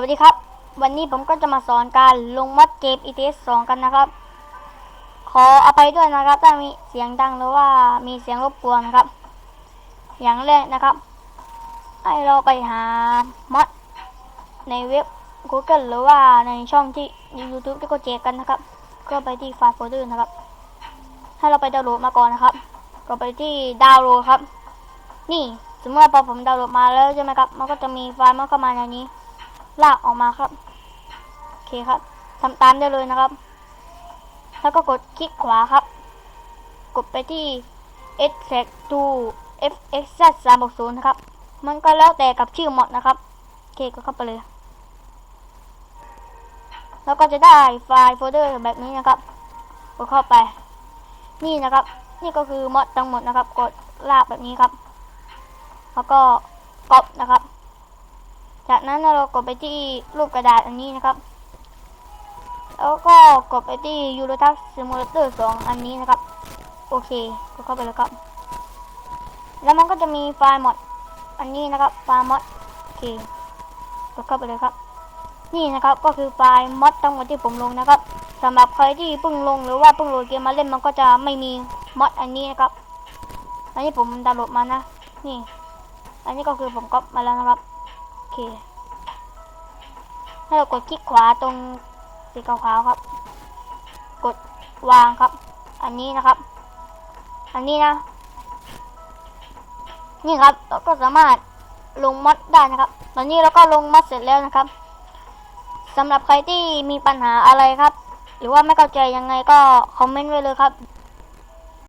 วัสดีครับ วันนี้ผมก็จะมาสอนการลงมัดเกม ETS 2 กันนะครับ ขออภัยด้วยนะครับถ้ามีเสียงดังหรือว่ามีเสียงรบกวนนะครับ อย่างแรกนะครับ ให้เราไปหามัดในเว็บ Google หรือว่าในช่องที่ YouTube ที่เขาแจกกันนะครับ ก็ไปที่ไฟล์โฟลเดอร์นะครับ ให้เราไปดาวน์โหลดมาก่อนนะครับ ก็ไปที่ดาวน์โหลดครับ นี่สมมติว่าพอผมดาวน์โหลดมาแล้วใช่ไหมครับ มันก็จะมีไฟล์มันเข้ามาในนี้ ลากออกมาครับ โอเคครับทำตามได้เลยนะครับ แล้วก็กดคลิกขวาครับ กดไปที่ extract to fxz 3 6 0นะครับ มันก็แล้วแต่กับชื่อหมดนะครับ โอเคก็เข้าไปเลย แล้วก็จะได้ไฟล์โฟลเดอร์แบบนี้นะครับ กดเข้าไป นี่นะครับ นี่ก็คือมอดทั้งหมดนะครับ กดลากแบบนี้ครับ แล้วก็ก๊อปนะครับ จากนั้นเรากดไปที่รูปกระดาษอันนี้นะครับ แล้วก็กดไปที่ Eurotrack Simulator 2อันนี้นะครับ โอเคกดเข้าไปเลยครับ แล้วมันก็จะมีไฟล์มดอันนี้นะครับไฟล์มอดโอเคกดเข้าไปเลยครับ นี่นะครับก็คือไฟล์มอดทั้งหมดที่ผมลงนะครับสำหรับใครที่เพิ่งลงหรือว่าเพิ่งโหลดเกมมาเล่นมันก็จะไม่มีมอดอันนี้นะครับ อันนี้ผมดาวน์โหลดมานะ นี่ อันนี้ก็คือผมก๊อปมาแล้วนะครับ เคให้เรากดคลิกขวาตรงสีขาวๆครับ กดวางครับ อันนี้นะครับ อันนี้นะ นี่ครับเราก็สามารถลงมอดได้นะครับ ตอนนี้เราก็ลงมอดเสร็จแล้วนะครับสำหรับใครที่มีปัญหาอะไรครับ หรือว่าไม่เข้าใจยังไงก็คอมเมนต์ไว้เลยครับ